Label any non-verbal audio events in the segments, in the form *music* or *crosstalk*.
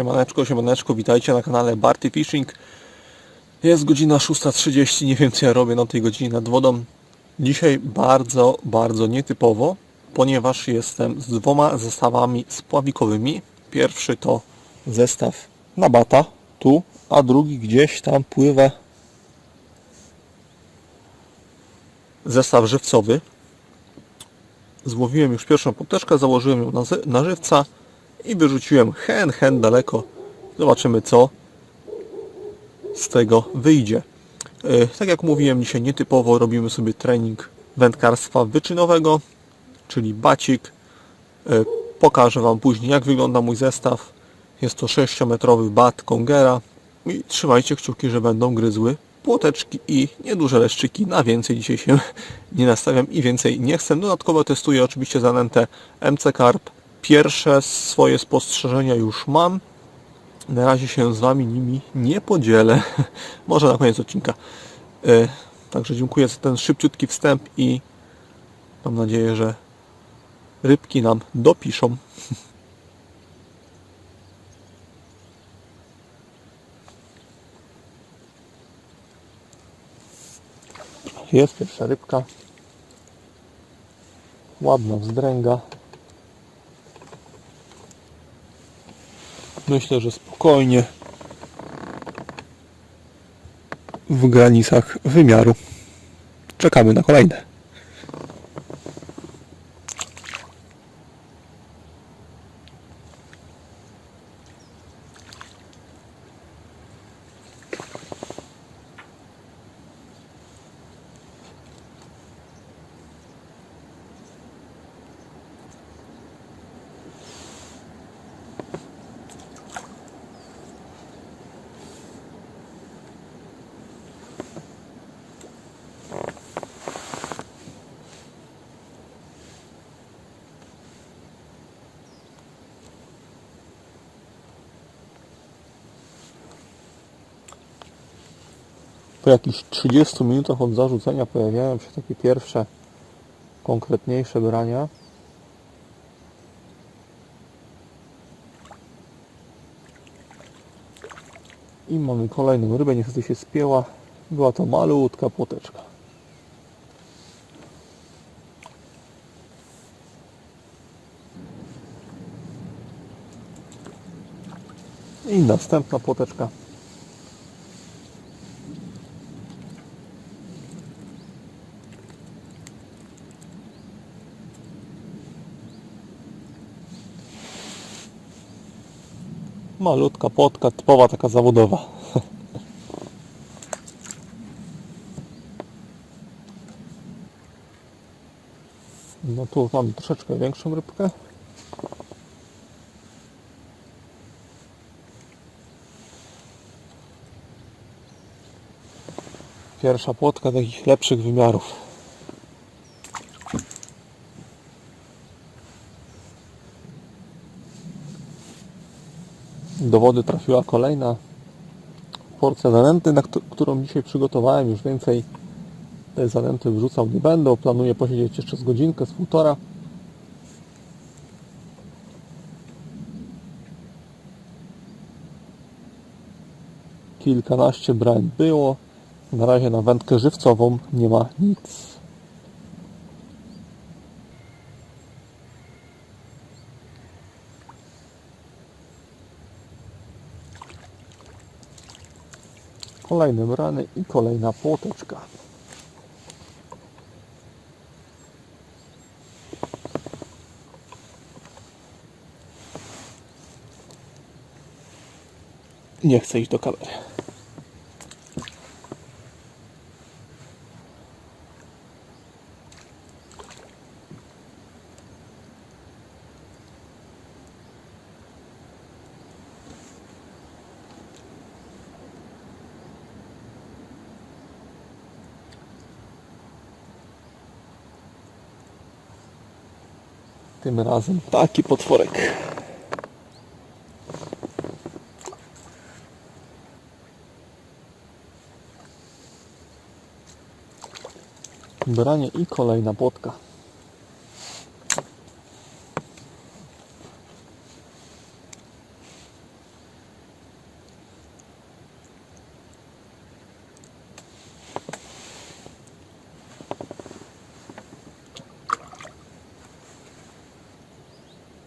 Siemaneczko, siemaneczko, witajcie na kanale Barty Fishing. Jest godzina 6.30, nie wiem co ja robię na tej godzinie nad wodą. Dzisiaj bardzo, bardzo nietypowo, ponieważ jestem z dwoma zestawami spławikowymi. Pierwszy to zestaw na bata, tu, a drugi gdzieś tam pływa zestaw żywcowy. Złowiłem już pierwszą poteczkę, założyłem ją na, na żywca i wyrzuciłem hen, hen daleko. Zobaczymy co z tego wyjdzie. E, Tak jak mówiłem, dzisiaj nietypowo robimy sobie trening wędkarstwa wyczynowego, czyli bacik. E, Pokażę Wam później jak wygląda mój zestaw. Jest to 6-metrowy bat Kongera i trzymajcie kciuki, że będą gryzły płoteczki i nieduże leszczyki. Na więcej dzisiaj się *laughs* nie nastawiam i więcej nie chcę. Dodatkowo testuję oczywiście zanętę MC Carp. Pierwsze swoje spostrzeżenia już mam. Na razie się z Wami nimi nie podzielę. *laughs* Może na koniec odcinka. E, Także dziękuję za ten szybciutki wstęp i mam nadzieję, że rybki nam dopiszą. *laughs* Jest pierwsza rybka. Ładna wzdręga. Myślę, że spokojnie w granicach wymiaru. Czekamy na kolejne. Po jakichś 30 minutach od zarzucenia pojawiają się takie pierwsze konkretniejsze brania. I mamy kolejną rybę, niestety się spięła. Była to malutka płoteczka. I następna płoteczka. Malutka płotka, typowa taka zawodowa. *laughs* No tu mam troszeczkę większą rybkę. Pierwsza płotka takich lepszych wymiarów. Do wody trafiła kolejna porcja zanęty, na któ- którą dzisiaj przygotowałem. Już więcej tej zanęty wrzucał nie będę. Planuję posiedzieć jeszcze z godzinkę, z półtora. Kilkanaście brań było. Na razie na wędkę żywcową nie ma nic. Kolejne brany i kolejna płoteczka. Nie chcę iść do kamery. Tym razem taki potworek. Branie i kolejna płotka.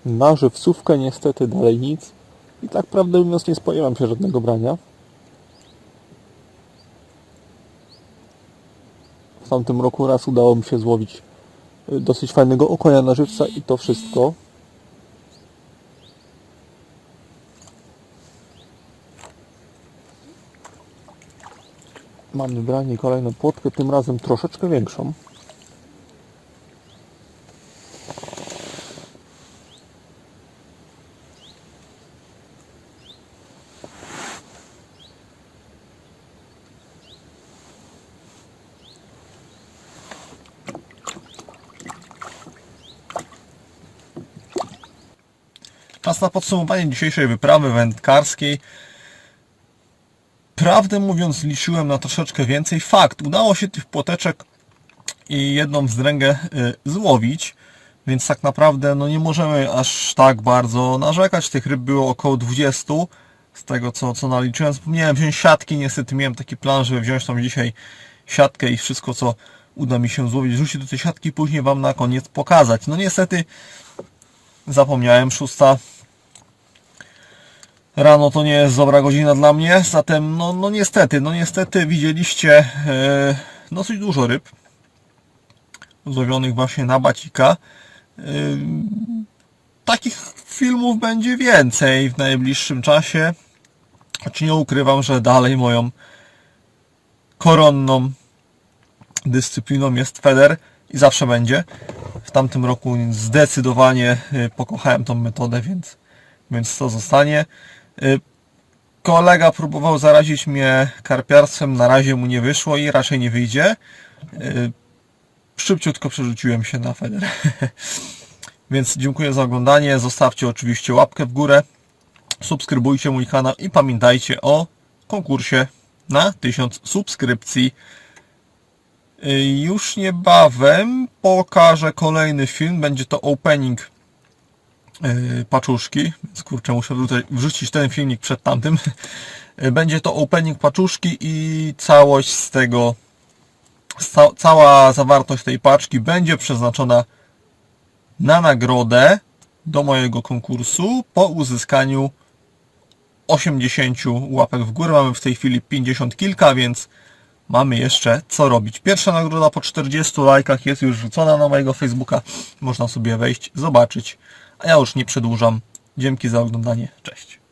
Na żywcówkę niestety dalej nic. I tak prawdę mówiąc nie spodziewam się żadnego brania. W tamtym roku raz udało mi się złowić y, dosyć fajnego okonia na żywca i to wszystko. Mamy branie kolejną płotkę, tym razem troszeczkę większą. Czas na podsumowanie dzisiejszej wyprawy wędkarskiej. Prawdę mówiąc, liczyłem na troszeczkę więcej. Fakt, udało się tych płoteczek i jedną wzdręgę y, złowić, więc tak naprawdę no nie możemy aż tak bardzo narzekać. Tych ryb było około 20 z tego co, co naliczyłem. Zapomniałem wziąć siatki, niestety miałem taki plan, żeby wziąć tam dzisiaj siatkę i wszystko co uda mi się złowić, rzucić do tej siatki później Wam na koniec pokazać. No niestety zapomniałem, szósta rano to nie jest dobra godzina dla mnie, zatem no, no niestety, no niestety widzieliście e, dosyć dużo ryb złowionych właśnie na bacika. E, takich filmów będzie więcej w najbliższym czasie, choć nie ukrywam, że dalej moją koronną dyscypliną jest feder i zawsze będzie. W tamtym roku zdecydowanie e, pokochałem tą metodę, więc, więc to zostanie. Y, Kolega próbował zarazić mnie karpiarstwem, na razie mu nie wyszło i raczej nie wyjdzie. Y, Szybciutko przerzuciłem się na feder. *laughs* Więc dziękuję za oglądanie. Zostawcie oczywiście łapkę w górę. Subskrybujcie mój kanał i pamiętajcie o konkursie na 1000 subskrypcji. Y, Już niebawem pokażę kolejny film. Będzie to opening paczuszki, więc kurczę, muszę tutaj wrzucić ten filmik przed tamtym. Yy, Będzie to opening paczuszki i całość z tego, ca cała zawartość tej paczki będzie przeznaczona na nagrodę do mojego konkursu po uzyskaniu 80 łapek w górę. Mamy w tej chwili 50 kilka, więc mamy jeszcze co robić. Pierwsza nagroda po 40 lajkach jest już rzucona na mojego Facebooka. Można sobie wejść, zobaczyć. A ja już nie przedłużam. Dzięki za oglądanie. Cześć.